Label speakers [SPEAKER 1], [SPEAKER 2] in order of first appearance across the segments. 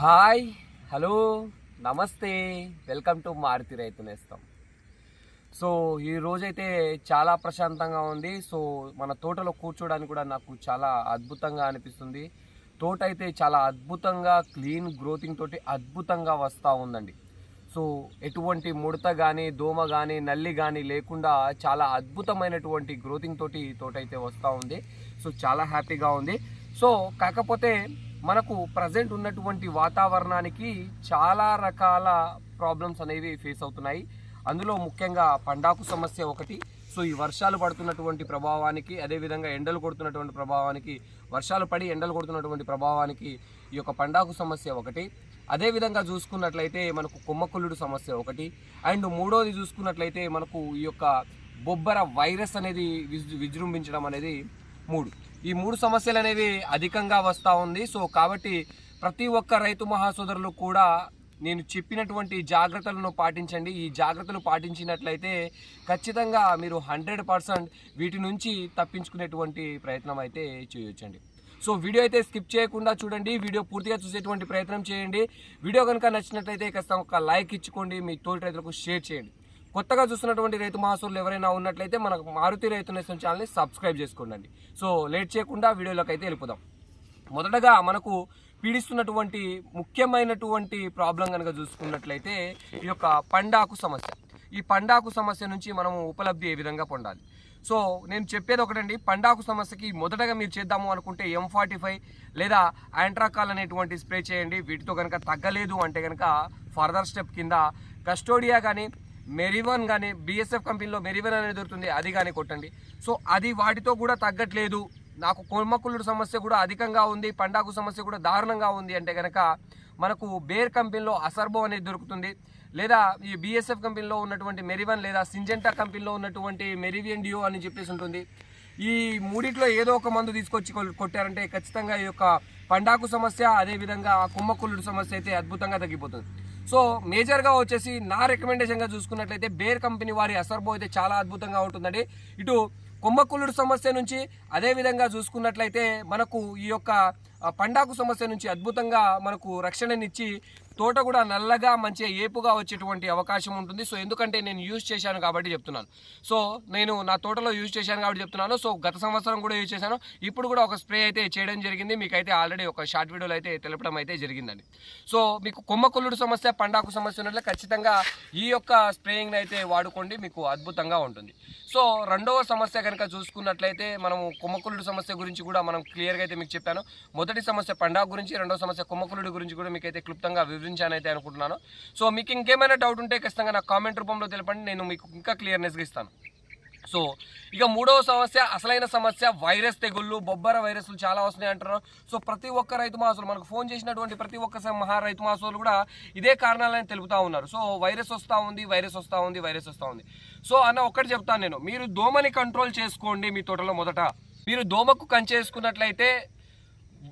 [SPEAKER 1] Hi hello నమస్తే welcome to Maruti రైతు నేస్తాం. సో ఈ రోజైతే చాలా ప్రశాంతంగా ఉంది. సో మన తోటలో కూర్చోడానికి కూడా నాకు చాలా అద్భుతంగా అనిపిస్తుంది. తోట అయితే చాలా అద్భుతంగా క్లీన్ గ్రోతింగ్ తోటి అద్భుతంగా వస్తూ ఉందండి. సో ఎటువంటి ముడత కానీ దోమ కానీ నల్లి కానీ లేకుండా చాలా అద్భుతమైనటువంటి గ్రోతింగ్ తోటి తోట అయితే వస్తూ ఉంది. సో చాలా హ్యాపీగా ఉంది. సో కాకపోతే మనకు ప్రజెంట్ ఉన్నటువంటి వాతావరణానికి చాలా రకాల ప్రాబ్లమ్స్ అనేవి ఫేస్ అవుతున్నాయి. అందులో ముఖ్యంగా పండాకు సమస్య ఒకటి. సో ఈ వర్షాలు పడుతున్నటువంటి ప్రభావానికి అదేవిధంగా ఎండలు కొడుతున్నటువంటి ప్రభావానికి వర్షాలు పడి ఎండలు కొడుతున్నటువంటి ప్రభావానికి ఈ యొక్క పండాకు సమస్య ఒకటి. అదేవిధంగా చూసుకున్నట్లయితే మనకు కుమ్మకుల్లుడు సమస్య ఒకటి. అండ్ మూడోది చూసుకున్నట్లయితే మనకు ఈ యొక్క బొబ్బర వైరస్ అనేది విజృంభించడం అనేది మూడు. ఈ మూడు సమస్యలు అనేవి అధికంగా వస్తూ ఉంది. సో కాబట్టి ప్రతి ఒక్క రైతు మహాసోదరులు కూడా నేను చెప్పినటువంటి జాగ్రత్తలను పాటించండి. ఈ జాగ్రత్తలు పాటించినట్లయితే ఖచ్చితంగా మీరు హండ్రెడ్ పర్సెంట్ వీటి నుంచి తప్పించుకునేటువంటి ప్రయత్నం అయితే చేయొచ్చండి. సో వీడియో అయితే స్కిప్ చేయకుండా చూడండి. వీడియో పూర్తిగా చూసేటువంటి ప్రయత్నం చేయండి. వీడియో కనుక నచ్చినట్లయితే ఖచ్చితంగా ఒక లైక్ ఇచ్చుకోండి. మీ తోటి రైతులకు షేర్ చేయండి. కొత్తగా చూస్తున్నటువంటి రైతు మహాసూరులు ఎవరైనా ఉన్నట్లయితే మనకు మారుతి రైతు నేస్తం ఛానల్ని సబ్స్క్రైబ్ చేసుకోండి సో లేట్ చేయకుండా వీడియోలోకి అయితే వెళ్ళిపోదాం. మొదటగా మనకు పీడిస్తున్నటువంటి ముఖ్యమైనటువంటి ప్రాబ్లం కనుక చూసుకున్నట్లయితే ఈ యొక్క పండాకు సమస్య. ఈ పండాకు సమస్య నుంచి మనము ఉపలబ్ధి ఏ విధంగా పొందాలి? సో నేను చెప్పేది ఒకటండి పండాకు సమస్యకి మొదటగా మీరు చేద్దాము అనుకుంటే ఎం ఫార్టీ ఫైవ్ లేదా యాంట్రాకాల్ అనేటువంటి స్ప్రే చేయండి. వీటితో కనుక తగ్గలేదు అంటే కనుక ఫర్దర్ స్టెప్ కింద కస్టోడియా కానీ మెరివన్ కానీ బిఎస్ఎఫ్ కంపెనీలో మెరివన్ అనేది దొరుకుతుంది అది కానీ కొట్టండి. సో అది వాటితో కూడా తగ్గట్లేదు. నాకు కొమ్మకుళ్ళుడు సమస్య కూడా అధికంగా ఉంది పండాకు సమస్య కూడా దారుణంగా ఉంది అంటే కనుక మనకు బేర్ కంపెనీలో అసర్బో అనేది దొరుకుతుంది. లేదా ఈ బిఎస్ఎఫ్ కంపెనీలో ఉన్నటువంటి మెరివన్ లేదా సింజెంటా కంపెనీలో ఉన్నటువంటి మెరివియన్ డియో అని చెప్పేసి ఉంటుంది. ఈ మూడిట్లో ఏదో ఒక మందు తీసుకొచ్చి కొట్టారంటే ఖచ్చితంగా ఈ యొక్క పండాకు సమస్య అదేవిధంగా కుమ్మకుళ్ళుడు సమస్య అయితే అద్భుతంగా తగ్గిపోతుంది. సో మేజర్గా వచ్చేసి నా రికమెండేషన్గా చూసుకున్నట్లయితే బేర్ కంపెనీ వారి అసర్బో అయితే చాలా అద్భుతంగా ఉంటుందండి. ఇటు కొమ్మకుల్లుడు సమస్య నుంచి అదేవిధంగా చూసుకున్నట్లయితే మనకు ఈ యొక్క పండాకు సమస్య నుంచి అద్భుతంగా మనకు రక్షణనిచ్చి తోట కూడా నల్లగా మంచిగా ఏపుగా వచ్చేటువంటి అవకాశం ఉంటుంది. సో ఎందుకంటే నేను యూజ్ చేశాను కాబట్టి చెప్తున్నాను. సో నేను నా తోటలో యూజ్ చేశాను కాబట్టి చెప్తున్నాను. సో గత సంవత్సరం కూడా యూజ్ చేశాను. ఇప్పుడు కూడా ఒక స్ప్రే అయితే చేయడం జరిగింది. మీకైతే ఆల్రెడీ ఒక షార్ట్ వీడియోలో అయితే తెలపడం అయితే జరిగిందండి. సో మీకు కొమ్మకుల్లుడు సమస్య పండాకు సమస్య ఉన్నట్లే ఖచ్చితంగా ఈ యొక్క స్ప్రేయింగ్ అయితే వాడుకోండి. మీకు అద్భుతంగా ఉంటుంది. సో రెండవ సమస్య కనుక చూసుకున్నట్లయితే మనము కొమ్మకులుడు సమస్య గురించి కూడా మనం క్లియర్గా అయితే మీకు చెప్పాను. మొదటి సమస్య పండాకు గురించి రెండవ సమస్య కుమ్మకులుడి గురించి కూడా మీకు అయితే క్లుప్తంగా వివరించానైతే అనుకుంటున్నాను. సో మీకు ఇంకేమైనా డౌట్ ఉంటే ఖచ్చితంగా నాకు కామెంట్ రూపంలో తెలపండి నేను మీకు ఇంకా క్లియర్నెస్గా ఇస్తాను. సో ఇక మూడవ సమస్య అసలైన సమస్య వైరస్ తెగుళ్ళు బొబ్బర వైరస్లు చాలా వస్తున్నాయి అంటారు సో ప్రతి ఒక్క రైతు మాసులు మనకు ఫోన్ చేసినటువంటి ప్రతి ఒక్క మహా రైతు మాసులు కూడా ఇదే కారణాలని తెలుపుతా ఉన్నారు. సో వైరస్ వస్తూ ఉంది వైరస్ వస్తూ ఉంది వైరస్ వస్తూ ఉంది. సో అన్న ఒక్కటి చెప్తాను నేను. మీరు దోమని కంట్రోల్ చేసుకోండి మీ తోటలో మొదట. మీరు దోమకు కంచేసుకున్నట్లయితే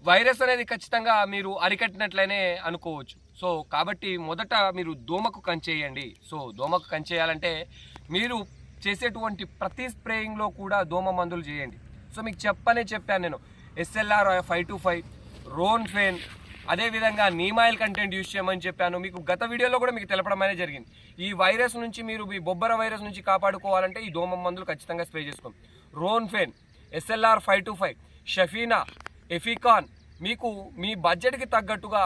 [SPEAKER 1] వైరస్ అనేది ఖచ్చితంగా మీరు అరికట్టినట్లనే అనుకోవచ్చు. సో కాబట్టి మొదట మీరు దోమకు కంచేయండి. సో దోమకు కంచేయాలంటే మీరు చేసేటువంటి ప్రతి స్ప్రేయింగ్లో కూడా దోమ మందులు చేయండి. సో మీకు చెప్పనే చెప్పాను నేను. ఎస్ఎల్ఆర్ ఫైవ్ టు ఫైవ్ రోన్ ఫెన్ అదేవిధంగా నీమాయిల్ కంటెంట్ యూజ్ చేయమని చెప్పాను. మీకు గత వీడియోలో కూడా మీకు తెలపడం అనేది జరిగింది. ఈ వైరస్ నుంచి మీరు మీ బొబ్బర వైరస్ నుంచి కాపాడుకోవాలంటే ఈ దోమ మందులు ఖచ్చితంగా స్ప్రే చేసుకోండి. రోన్ ఫెన్ ఎస్ఎల్ఆర్ ఫైవ్ టు ఫైవ్ షఫీనా ఎఫికాన్ మీకు మీ బడ్జెట్కి తగ్గట్టుగా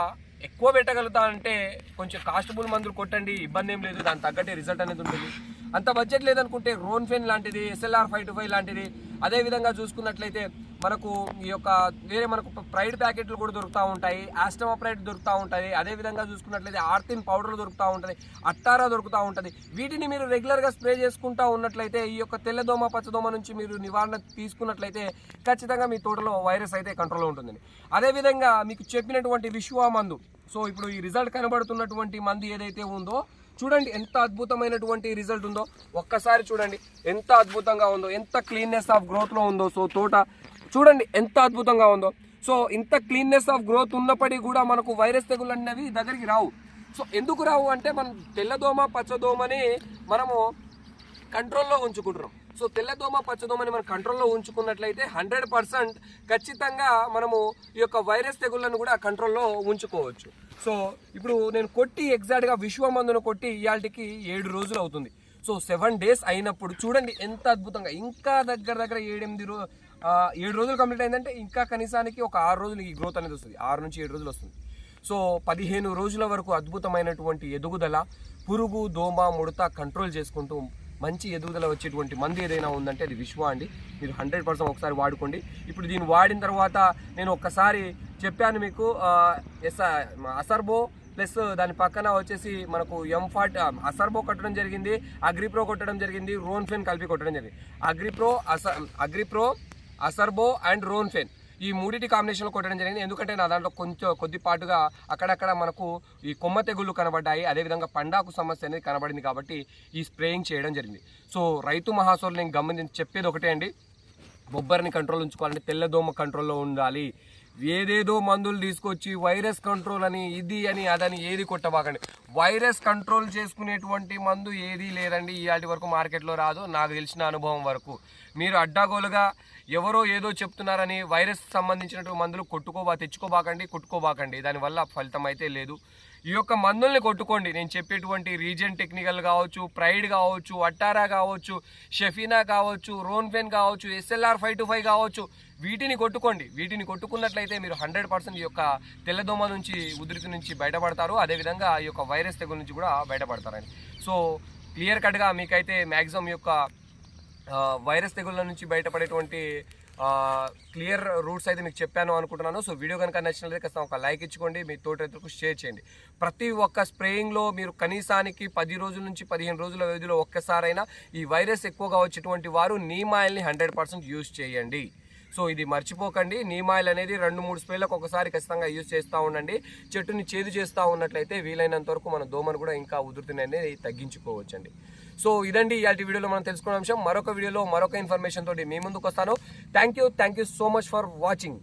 [SPEAKER 1] ఎక్కువ పెట్టగలుగుతా అంటే కొంచెం కాస్టబుల్ మందులు కొట్టండి ఇబ్బంది ఏం లేదు దాని తగ్గట్టే రిజల్ట్ అనేది ఉంటుంది. అంత బడ్జెట్ లేదనుకుంటే రోన్ఫెన్ లాంటిది ఎస్ఎల్ఆర్ ఫైవ్ టు ఫైవ్ లాంటిది అదే విధంగా చూసుకున్నట్లయితే మనకు ఈ యొక్క వేరే మనకు ప్రైడ్ ప్యాకెట్లు కూడా దొరుకుతూ ఉంటాయి ఆస్టమోప్రైడ్ దొరుకుతూ ఉంటుంది అదే విధంగా చూసుకున్నట్లయితే ఆర్తిన్ పౌడర్లు దొరుకుతూ ఉంటుంది అట్టారా దొరుకుతూ ఉంటుంది వీటిని మీరు రెగ్యులర్గా స్ప్రే చేసుకుంటూ ఉన్నట్లయితే ఈ యొక్క తెల్లదోమ పచ్చదోమ నుంచి మీరు నివారణ తీసుకున్నట్లయితే ఖచ్చితంగా మీ తోటలో వైరస్ అయితే కంట్రోల్లో ఉంటుందండి. అదేవిధంగా మీకు చెప్పినటువంటి విశ్వ మందు సో ఇప్పుడు ఈ రిజల్ట్ కనబడుతున్నటువంటి మందు ఏదైతే ఉందో చూడండి ఎంత అద్భుతమైనటువంటి రిజల్ట్ ఉందో. ఒక్కసారి చూడండి ఎంత అద్భుతంగా ఉందో ఎంత క్లీన్నెస్ ఆఫ్ గ్రోత్లో ఉందో. సో తోట చూడండి ఎంత అద్భుతంగా ఉందో. సో ఇంత క్లీన్నెస్ ఆఫ్ గ్రోత్ ఉన్నప్పటికీ కూడా మనకు వైరస్ తెగులు అనేవి దగ్గరికి రావు. సో ఎందుకు రావు అంటే మనం తెల్లదోమ పచ్చదోమని మనము కంట్రోల్లో ఉంచుకుంటున్నాం. సో తెల్లదోమ పచ్చదోమని మనం కంట్రోల్లో ఉంచుకున్నట్లయితే హండ్రెడ్ పర్సెంట్ ఖచ్చితంగా మనము ఈ యొక్క వైరస్ తెగుళ్ళను కూడా కంట్రోల్లో ఉంచుకోవచ్చు. సో ఇప్పుడు నేను కొట్టి ఎగ్జాక్ట్గా విశ్వమందును కొట్టి ఇవాళకి ఏడు రోజులు అవుతుంది. సో సెవెన్ డేస్ అయినప్పుడు చూడండి ఎంత అద్భుతంగా. ఇంకా దగ్గర దగ్గర ఏడెనిమిది రో ఏడు రోజులు కంప్లీట్ అయిందంటే ఇంకా కనీసానికి ఒక ఆరు రోజులు ఈ గ్రోత్ అనేది వస్తుంది. ఆరు నుంచి ఏడు రోజులు వస్తుంది. సో పదిహేను రోజుల వరకు అద్భుతమైనటువంటి ఎదుగుదల పురుగు దోమ ముడత కంట్రోల్ చేసుకుంటూ మంచి ఎదుగుదల వచ్చేటువంటి మంది ఏదైనా ఉందంటే అది విశ్వ అండి. మీరు హండ్రెడ్ పర్సెంట్ ఒకసారి వాడుకోండి. ఇప్పుడు దీన్ని వాడిన తర్వాత నేను ఒక్కసారి చెప్పాను మీకు ఎస్ అసర్బో ప్లస్ దాని పక్కన వచ్చేసి మనకు ఎం ఫార్ట్ అసర్బో కొట్టడం జరిగింది అగ్రిప్రో కొట్టడం జరిగింది రోన్ఫెన్ కలిపి కొట్టడం జరిగింది. అగ్రిప్రో అస అగ్రిప్రో అసర్బో అండ్ రోన్ఫెన్. ఈ మూడింటి కాంబినేషన్లో కొట్టడం జరిగింది. ఎందుకంటే నా దాంట్లో కొంచెం కొద్దిపాటుగా అక్కడక్కడ మనకు ఈ కొమ్మ తెగుళ్ళు కనబడ్డాయి. అదేవిధంగా పండాకు సమస్య అనేది కనబడింది కాబట్టి ఈ స్ప్రేయింగ్ చేయడం జరిగింది. సో రైతు మహాసోలు నేను గమనించి చెప్పేది ఒకటే అండి. బొబ్బరిని కంట్రోల్ ఉంచుకోవాలంటే తెల్లదోమ కంట్రోల్లో ఉండాలి. ఏదేదో మందులు తీసుకొచ్చి వైరస్ కంట్రోల్ అని ఇది అని అదని ఏది కొట్టబాకండి. వైరస్ కంట్రోల్ చేసుకునేటువంటి మందు ఏది లేదండి ఇవాటి వరకు మార్కెట్లో రాదు నాకు తెలిసిన అనుభవం వరకు. మీరు అడ్డాగోలుగా ఎవరో ఏదో చెప్తున్నారని వైరస్ సంబంధించినటువంటి మందులు కొట్టుకోబా తెచ్చుకోబాకండి కొట్టుకోబాకండి. దానివల్ల ఫలితం అయితే లేదు. ఈ యొక్క మందుల్ని కొట్టుకోండి. నేను చెప్పేటువంటి రీజన్ టెక్నికల్ కావచ్చు ప్రైడ్ కావచ్చు అట్టారా కావచ్చు షెఫీనా కావచ్చు రోన్ఫెన్ కావచ్చు ఎస్ఎల్ఆర్ ఫైవ్ టు ఫైవ్ కావచ్చు వీటిని కొట్టుకోండి. వీటిని కొట్టుకున్నట్లయితే మీరు హండ్రెడ్ పర్సెంట్ ఈ యొక్క తెల్లదోమ నుంచి ఉధృతి నుంచి బయటపడతారు. అదేవిధంగా ఈ యొక్క వైరస్ తెగుల నుంచి కూడా బయటపడతారని. సో క్లియర్ కట్గా మీకైతే మ్యాక్సిమం యొక్క వైరస్ తెగుళ్ళ నుంచి బయటపడేటువంటి క్లియర్ రూట్స్ అయితే మీకు చెప్పాను అనుకుంటున్నాను. సో వీడియో కనుక నచ్చినట్లయితే ఖచ్చితంగా ఒక లైక్ ఇచ్చుకోండి. మీ తోటి రైతులకు షేర్ చేయండి. ప్రతి ఒక్క స్ప్రేయింగ్లో మీరు కనీసానికి పది రోజుల నుంచి పదిహేను రోజుల వ్యవధిలో ఒక్కసారైనా ఈ వైరస్ ఎక్కువగా వచ్చేటువంటి వారు నీమ్ ఆయిల్ని హండ్రెడ్ పర్సెంట్ యూజ్ చేయండి. సో ఇది మర్చిపోకండి. నీమాయిల్ అనేది రెండు మూడు స్ప్రేలకు ఒకసారి ఖచ్చితంగా యూజ్ చేస్తూ ఉండండి. చెట్టుని చేదు చేస్తూ ఉన్నట్లయితే వీలైనంత వరకు మన దోమను కూడా ఇంకా ఉధృతిని అనేది తగ్గించుకోవచ్చండి. సో ఇదండి ఇలాంటి వీడియోలో మనం తెలుసుకున్న అంశం. మరొక వీడియోలో మరొక ఇన్ఫర్మేషన్ తోటి మీ ముందుకు వస్తాను thank you thank you so much for watching